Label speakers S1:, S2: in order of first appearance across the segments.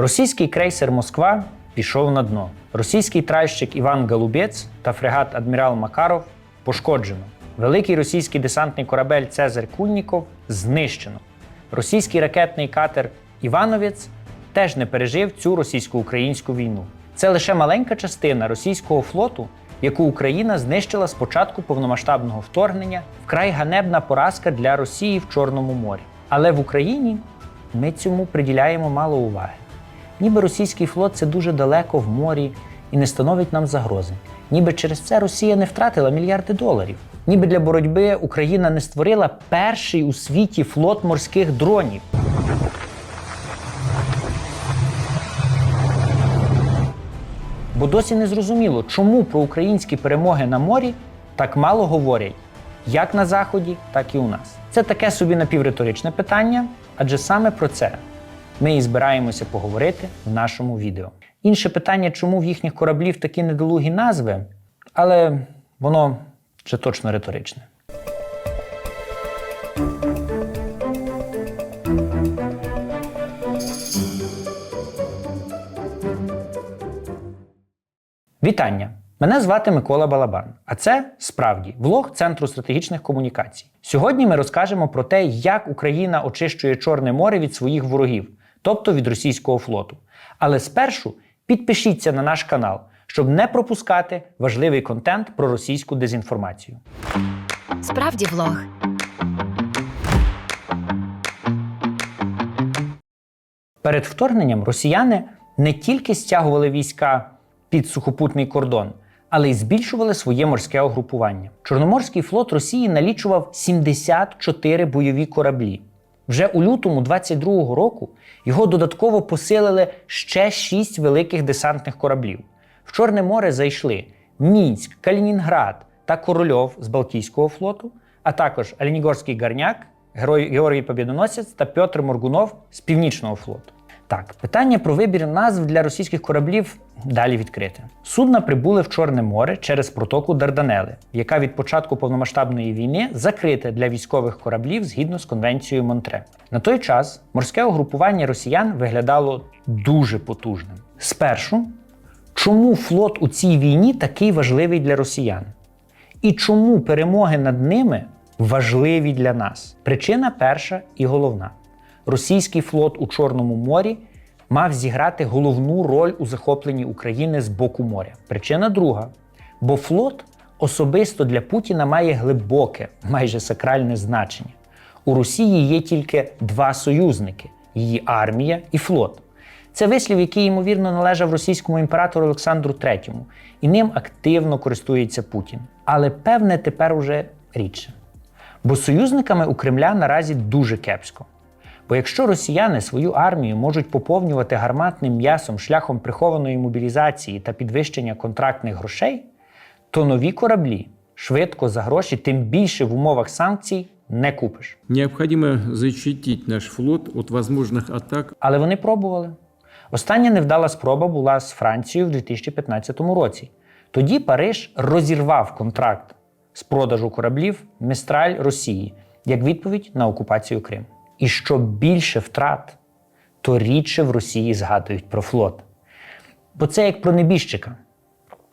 S1: Російський крейсер Москва пішов на дно. Російський тральщик Іван Галубець та фрегат Адмірал Макаров пошкоджено. Великий російський десантний корабель Цезарь Кульніков знищено. Російський ракетний катер Івановець теж не пережив цю російсько-українську війну. Це лише маленька частина російського флоту, яку Україна знищила з початку повномасштабного вторгнення, вкрай ганебна поразка для Росії в Чорному морі. Але в Україні ми цьому приділяємо мало уваги. Ніби російський флот це дуже далеко в морі і не становить нам загрози. Ніби через це Росія не втратила мільярди доларів. Ніби для боротьби Україна не створила перший у світі флот морських дронів. Бо досі не зрозуміло, чому про українські перемоги на морі так мало говорять як на Заході, так і у нас. Це таке собі напівриторичне питання, адже саме про це ми і збираємося поговорити в нашому відео. Інше питання, чому в їхніх кораблів такі недолугі назви, але воно вже точно риторичне. Вітання! Мене звати Микола Балабан, а це справді влог Центру стратегічних комунікацій. Сьогодні ми розкажемо про те, як Україна очищує Чорне море від своїх ворогів, тобто від російського флоту. Але спершу підпишіться на наш канал, щоб не пропускати важливий контент про російську дезінформацію.
S2: Справді влог.
S1: Перед вторгненням росіяни не тільки стягували війська під сухопутний кордон, але й збільшували своє морське угрупування. Чорноморський флот Росії налічував 74 бойові кораблі. Вже у лютому 22-го року його додатково посилили ще шість великих десантних кораблів. В Чорне море зайшли Мінськ, Калінінград та Корольов з Балтійського флоту, а також Алінігорський гарняк, Герой Георгій Побєдоносець та Петр Моргунов з Північного флоту. Так, питання про вибір назв для російських кораблів далі відкрите. Судна прибули в Чорне море через протоку Дарданели, яка від початку повномасштабної війни закрита для військових кораблів згідно з конвенцією Монтре. На той час морське угрупування росіян виглядало дуже потужним. Спершу, чому флот у цій війні такий важливий для росіян? І чому перемоги над ними важливі для нас? Причина перша і головна: російський флот у Чорному морі мав зіграти головну роль у захопленні України з боку моря. Причина друга: бо флот особисто для Путіна має глибоке, майже сакральне значення. У Росії є тільки два союзники: її армія і флот. Це вислів, який, ймовірно, належав російському імператору Олександру III, і ним активно користується Путін. Але певне тепер уже рідше. Бо союзниками у Кремля наразі дуже кепсько. Бо якщо росіяни свою армію можуть поповнювати гарматним м'ясом шляхом прихованої мобілізації та підвищення контрактних грошей, то нові кораблі швидко за гроші, тим більше в умовах санкцій, не купиш.
S3: Необходимо защитить наш флот от возможных атак
S1: Але вони пробували. Остання невдала спроба була з Францією в 2015 році. Тоді Париж розірвав контракт з продажу кораблів Містраль Росії як відповідь на окупацію Криму. І що більше втрат, то рідше в Росії згадують про флот. Бо це як про небіжчика.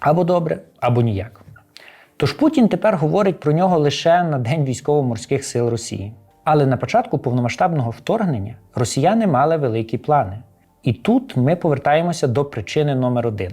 S1: Або добре, або ніяк. Тож Путін тепер говорить про нього лише на День військово-морських сил Росії. Але на початку повномасштабного вторгнення росіяни мали великі плани. І тут ми повертаємося до причини номер один.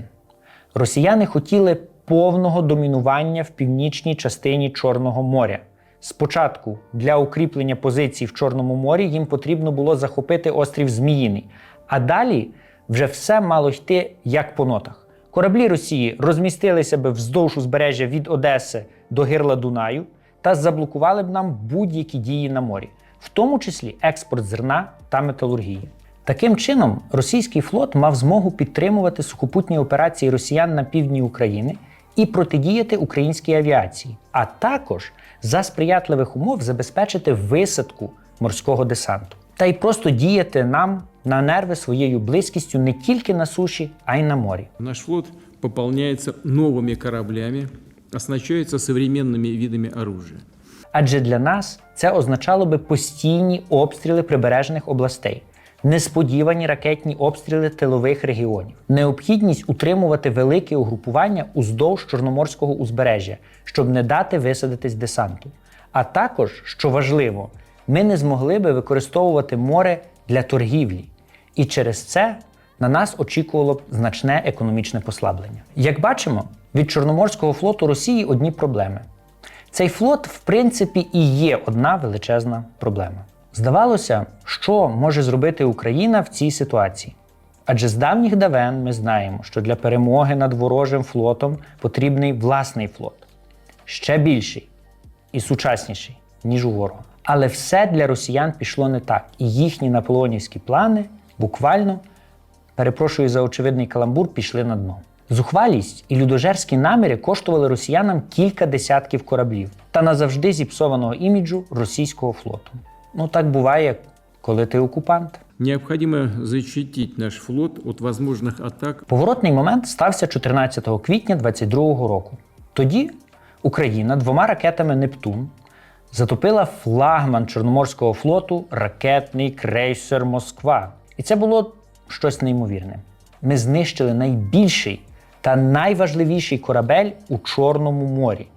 S1: Росіяни хотіли повного домінування в північній частині Чорного моря. Спочатку для укріплення позицій в Чорному морі їм потрібно було захопити острів Зміїний, а далі вже все мало йти як по нотах. Кораблі Росії розмістилися би вздовж узбережжя від Одеси до гирла Дунаю та заблокували б нам будь-які дії на морі, в тому числі експорт зерна та металургії. Таким чином, російський флот мав змогу підтримувати сухопутні операції росіян на півдні України і протидіяти українській авіації, а також за сприятливих умов забезпечити висадку морського десанту. Та й просто діяти нам на нерви своєю близькістю не тільки на суші, а й на морі.
S3: наш флот пополняется новыми кораблями, оснащается современными видами оружия.
S1: Адже для нас це означало би постійні обстріли прибережних областей несподівані ракетні обстріли тилових регіонів, необхідність утримувати великі угрупування уздовж Чорноморського узбережжя, щоб не дати висадитись десанту. А також, що важливо, ми не змогли би використовувати море для торгівлі. І через це на нас очікувало б значне економічне послаблення. Як бачимо, від Чорноморського флоту Росії одні проблеми. Цей флот, в принципі, і є одна величезна проблема. Здавалося, що може зробити Україна в цій ситуації? Адже з давніх давен ми знаємо, що для перемоги над ворожим флотом потрібний власний флот, ще більший і сучасніший, ніж у ворога. Але все для росіян пішло не так, і їхні наполеонівські плани буквально, перепрошую за очевидний каламбур, пішли на дно. Зухвалість і людожерські наміри коштували росіянам кілька десятків кораблів та назавжди зіпсованого іміджу російського флоту. Ну так буває, коли ти окупант.
S3: Необходимо защитить наш флот от возможных атак
S1: Поворотний момент стався 14 квітня 2022 року. Тоді Україна двома ракетами Нептун затопила флагман Чорноморського флоту ракетний крейсер Москва. І це було щось неймовірне. Ми знищили найбільший та найважливіший корабель у Чорному морі.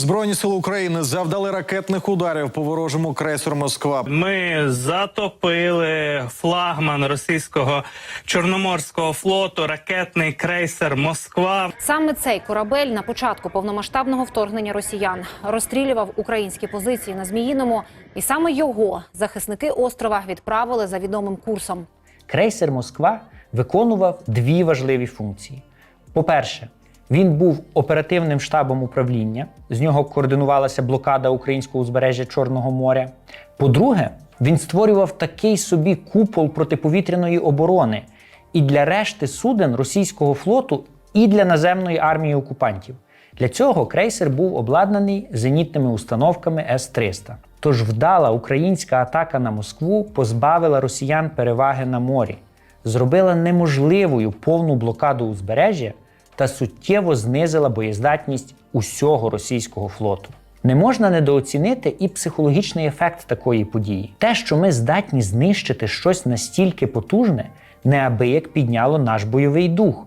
S4: Збройні сили України завдали ракетних ударів по ворожому крейсеру Москва.
S5: Ми затопили флагман російського чорноморського флоту, ракетний крейсер Москва.
S6: Саме цей корабель на початку повномасштабного вторгнення росіян розстрілював українські позиції на Зміїному, і саме його захисники острова відправили за відомим курсом.
S1: Крейсер Москва виконував дві важливі функції. По-перше, він був оперативним штабом управління, з нього координувалася блокада українського узбережжя Чорного моря. По-друге, він створював такий собі купол протиповітряної оборони і для решти суден російського флоту, і для наземної армії окупантів. Для цього крейсер був обладнаний зенітними установками С-300. Тож вдала українська атака на Москву позбавила росіян переваги на морі, зробила неможливою повну блокаду узбережжя та суттєво знизила боєздатність усього російського флоту. Не можна недооцінити і психологічний ефект такої події. Те, що ми здатні знищити щось настільки потужне, неабияк підняло наш бойовий дух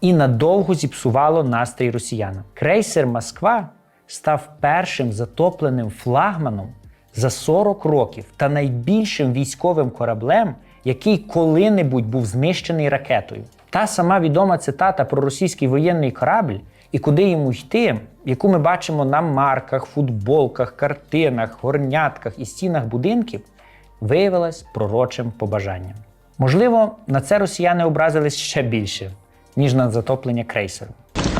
S1: і надовго зіпсувало настрій росіянам. Крейсер Москва став першим затопленим флагманом за 40 років та найбільшим військовим кораблем, який коли-небудь був знищений ракетою. Та сама відома цитата про російський воєнний корабль і куди йому йти, яку ми бачимо на марках, футболках, картинах, горнятках і стінах будинків, виявилась пророчим побажанням. Можливо, на це росіяни образились ще більше, ніж на затоплення крейсеру.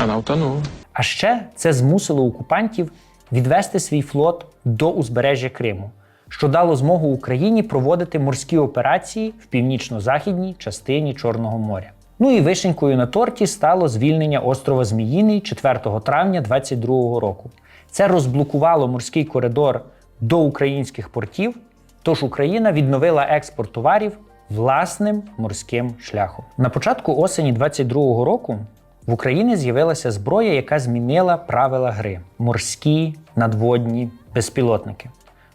S3: Она утонула.
S1: А ще це змусило окупантів відвести свій флот до узбережжя Криму, що дало змогу Україні проводити морські операції в північно-західній частині Чорного моря. Ну і вишенькою на торті стало звільнення острова Зміїний 4 травня 2022 року. Це розблокувало морський коридор до українських портів, тож Україна відновила експорт товарів власним морським шляхом. На початку осені 2022 року в Україні з'явилася зброя, яка змінила правила гри: морські, надводні, безпілотники.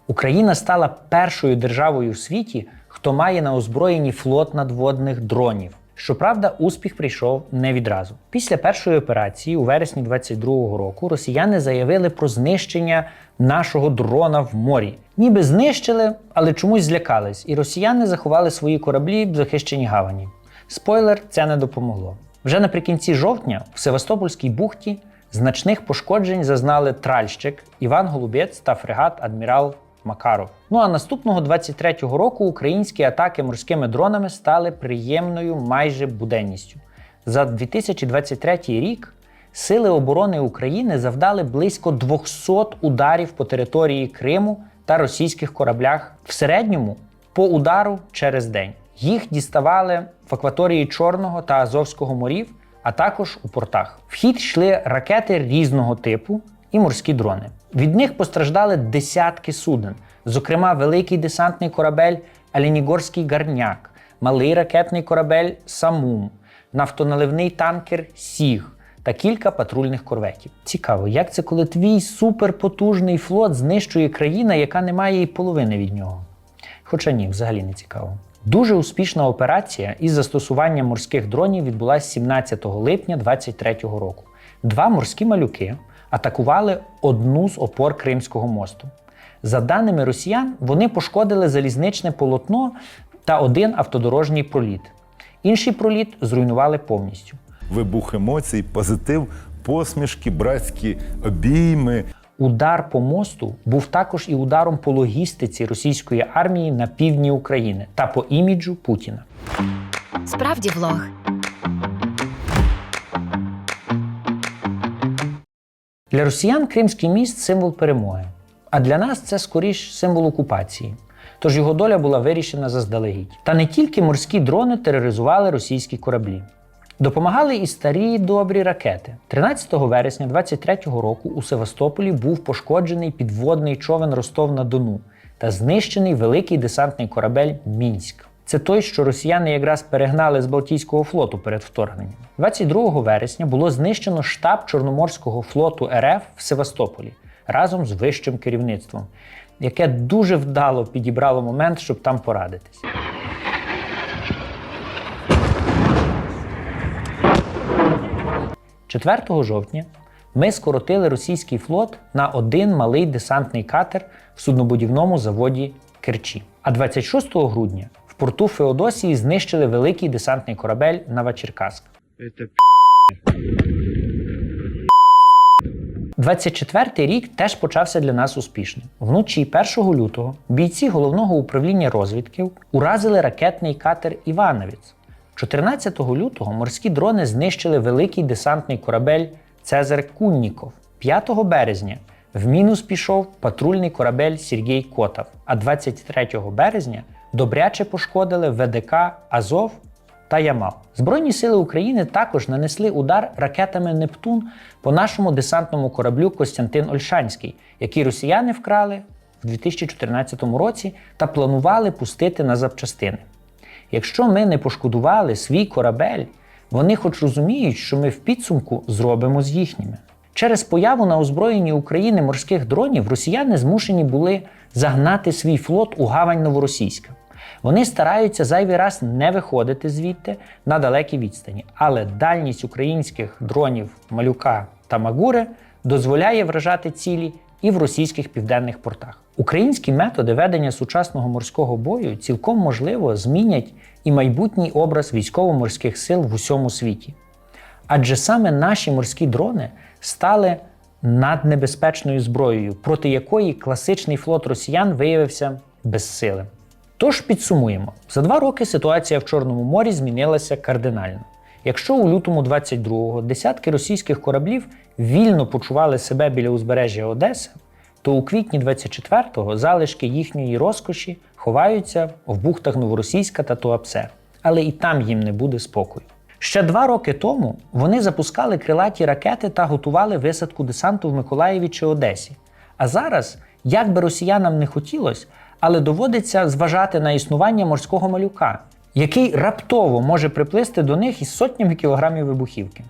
S1: Україна стала першою державою у світі, хто має на озброєнні флот надводних дронів. Щоправда, успіх прийшов не відразу. Після першої операції, у вересні 22-го року, росіяни заявили про знищення нашого дрона в морі. Ніби знищили, але чомусь злякались, і росіяни заховали свої кораблі в захищеній гавані. Спойлер, це не допомогло. Вже наприкінці жовтня в Севастопольській бухті значних пошкоджень зазнали тральщик Іван Голубець та фрегат Адмірал Макаров. Ну а наступного 23-го року українські атаки морськими дронами стали приємною майже буденністю. За 2023 рік Сили оборони України завдали близько 200 ударів по території Криму та російських кораблях в середньому по удару через день. Їх діставали в акваторії Чорного та Азовського морів, а також у портах. В хід йшли ракети різного типу і морські дрони. Від них постраждали десятки суден, зокрема великий десантний корабель Аленігорський гарняк, малий ракетний корабель Самум, нафтоналивний танкер Сіг та кілька патрульних корветів. Цікаво, як це коли твій суперпотужний флот знищує країна, яка не має і половини від нього. Хоча ні, взагалі не цікаво. Дуже успішна операція із застосуванням морських дронів відбулася 17 липня 2023 року. Два морські малюки атакували одну з опор Кримського мосту. За даними росіян, вони пошкодили залізничне полотно та один автодорожній проліт. Інший проліт зруйнували повністю.
S7: вибух емоцій, позитив, посмішки, братські обійми.
S1: Удар по мосту був також і ударом по логістиці російської армії на півдні України та по іміджу Путіна.
S2: Справді влог.
S1: Для росіян Кримський міст символ перемоги, а для нас це скоріш символ окупації. Тож його доля була вирішена заздалегідь. Та не тільки морські дрони тероризували російські кораблі. Допомагали і старі добрі ракети. 13 вересня 23-го року у Севастополі був пошкоджений підводний човен Ростов на Дону та знищений великий десантний корабель Мінськ. Це той, що росіяни якраз перегнали з Балтійського флоту перед вторгненням. 22 вересня було знищено штаб Чорноморського флоту РФ в Севастополі разом з вищим керівництвом, яке дуже вдало підібрало момент, щоб там порадитись. 4 жовтня ми скоротили російський флот на один малий десантний катер в суднобудівному заводі Керчі. А 26 грудня в порту Феодосії знищили великий десантний корабель Новочеркаськ. 24-й рік теж почався для нас успішно. Вночі 1 лютого бійці головного управління розвідки уразили ракетний катер Івановець. 14 лютого морські дрони знищили великий десантний корабель Цезар Кунніков. 5 березня в мінус пішов патрульний корабель Сергій Котов. А 23 березня добряче пошкодили ВДК Азов та Ямал. Збройні сили України також нанесли удар ракетами Нептун по нашому десантному кораблю Костянтин Ольшанський, який росіяни вкрали в 2014 році та планували пустити на запчастини. Якщо ми не пошкодували свій корабель, вони хоч розуміють, що ми в підсумку зробимо з їхніми. Через появу на озброєнні України морських дронів росіяни змушені були загнати свій флот у гавань Новоросійська. Вони стараються зайвий раз не виходити звідти на далекі відстані, але дальність українських дронів Малюка та Магури дозволяє вражати цілі і в російських південних портах. Українські методи ведення сучасного морського бою цілком можливо змінять і майбутній образ військово-морських сил в усьому світі. Адже саме наші морські дрони стали наднебезпечною зброєю, проти якої класичний флот росіян виявився безсилим. Тож підсумуємо: за два роки ситуація в Чорному морі змінилася кардинально. Якщо у лютому 22-го десятки російських кораблів вільно почували себе біля узбережжя Одеси, то у квітні 24-го залишки їхньої розкоші ховаються в бухтах Новоросійська та Туапсе. Але і там їм не буде спокою. Ще два роки тому вони запускали крилаті ракети та готували висадку десанту в Миколаєві чи Одесі. А зараз, як би росіянам не хотілося, але доводиться зважати на існування морського малюка, який раптово може приплисти до них із сотнями кілограмів вибухівки.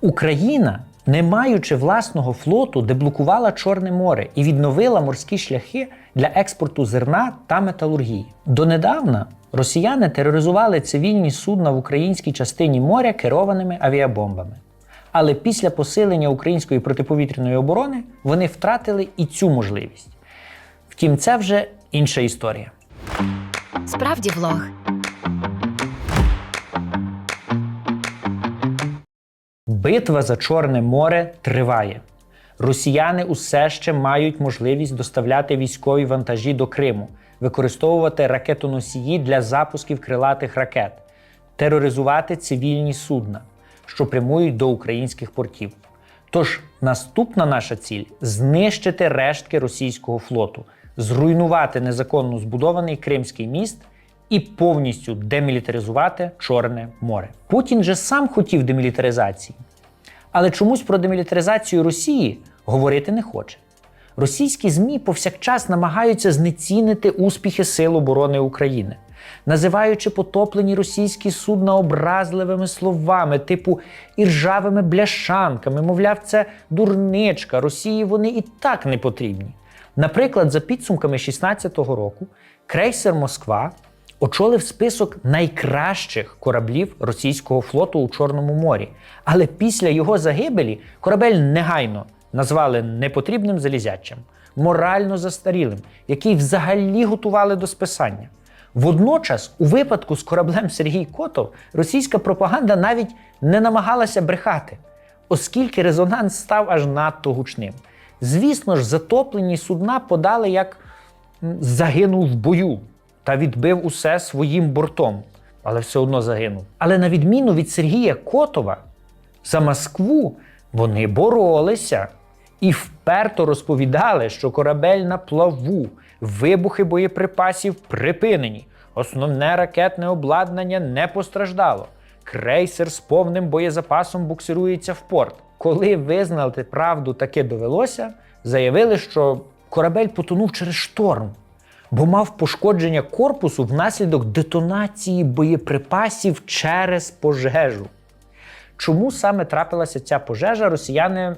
S1: Україна, не маючи власного флоту, деблокувала Чорне море і відновила морські шляхи для експорту зерна та металургії. Донедавна росіяни тероризували цивільні судна в українській частині моря керованими авіабомбами. Але після посилення української протиповітряної оборони вони втратили і цю можливість. Втім, це вже інша історія.
S2: Справді влог.
S1: Битва за Чорне море триває. Росіяни усе ще мають можливість доставляти військові вантажі до Криму, використовувати ракетоносії для запусків крилатих ракет, тероризувати цивільні судна, що прямують до українських портів. Тож наступна наша ціль знищити рештки російського флоту, зруйнувати незаконно збудований Кримський міст і повністю демілітаризувати Чорне море. Путін же сам хотів демілітаризації, але чомусь про демілітаризацію Росії говорити не хоче. Російські ЗМІ повсякчас намагаються знецінити успіхи Сил оборони України, називаючи потоплені російські судна образливими словами, типу іржавими бляшанками, мовляв, це дурничка, Росії вони і так не потрібні. Наприклад, за підсумками 16-го року, крейсер Москва очолив список найкращих кораблів російського флоту у Чорному морі. Але після його загибелі корабель негайно назвали непотрібним залізячим, морально застарілим, який взагалі готували до списання. Водночас, у випадку з кораблем Сергій Котов, російська пропаганда навіть не намагалася брехати, оскільки резонанс став аж надто гучним. Звісно ж, затоплені судна подали як загинув в бою та відбив усе своїм бортом, але все одно загинув. Але на відміну від Сергія Котова, за Москву вони боролися і вперто розповідали, що корабель на плаву, вибухи боєприпасів припинені, основне ракетне обладнання не постраждало. Крейсер з повним боєзапасом буксирується в порт. Коли визнати правду таки довелося, заявили, що корабель потонув через шторм, бо мав пошкодження корпусу внаслідок детонації боєприпасів через пожежу. Чому саме трапилася ця пожежа, росіяни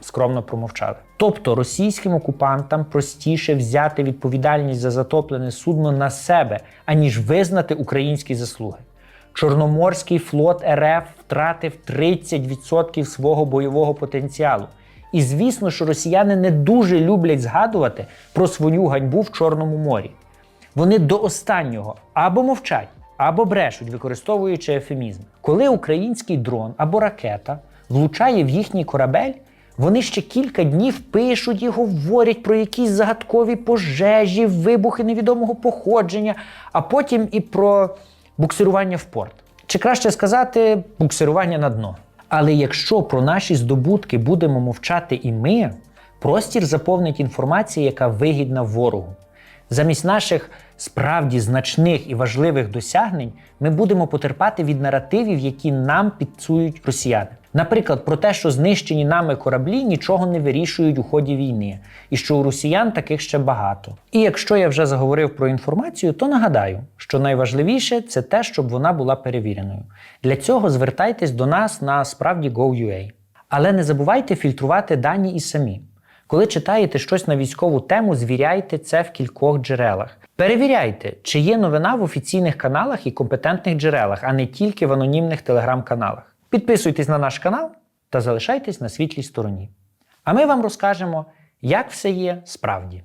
S1: скромно промовчали. Тобто російським окупантам простіше взяти відповідальність за затоплене судно на себе, аніж визнати українські заслуги. Чорноморський флот РФ втратив 30% свого бойового потенціалу. І звісно, що росіяни не дуже люблять згадувати про свою ганьбу в Чорному морі. Вони до останнього або мовчать, або брешуть, використовуючи ефемізм. Коли український дрон або ракета влучає в їхній корабель, вони ще кілька днів пишуть і говорять про якісь загадкові пожежі, вибухи невідомого походження, а потім і про буксирування в порт. Чи краще сказати, буксирування на дно. Але якщо про наші здобутки будемо мовчати і ми, простір заповнить інформація, яка вигідна ворогу. Замість наших справді значних і важливих досягнень ми будемо потерпати від наративів, які нам підсують росіяни. Наприклад, про те, що знищені нами кораблі нічого не вирішують у ході війни, і що у росіян таких ще багато. І якщо я вже заговорив про інформацію, то нагадаю, що найважливіше це те, щоб вона була перевіреною. Для цього звертайтесь до нас на справді Go.ua. Але не забувайте фільтрувати дані і самі. Коли читаєте щось на військову тему, звіряйте це в кількох джерелах. Перевіряйте, чи є новина в офіційних каналах і компетентних джерелах, а не тільки в анонімних телеграм-каналах. Підписуйтесь на наш канал та залишайтесь на світлій стороні. А ми вам розкажемо, як все є справді.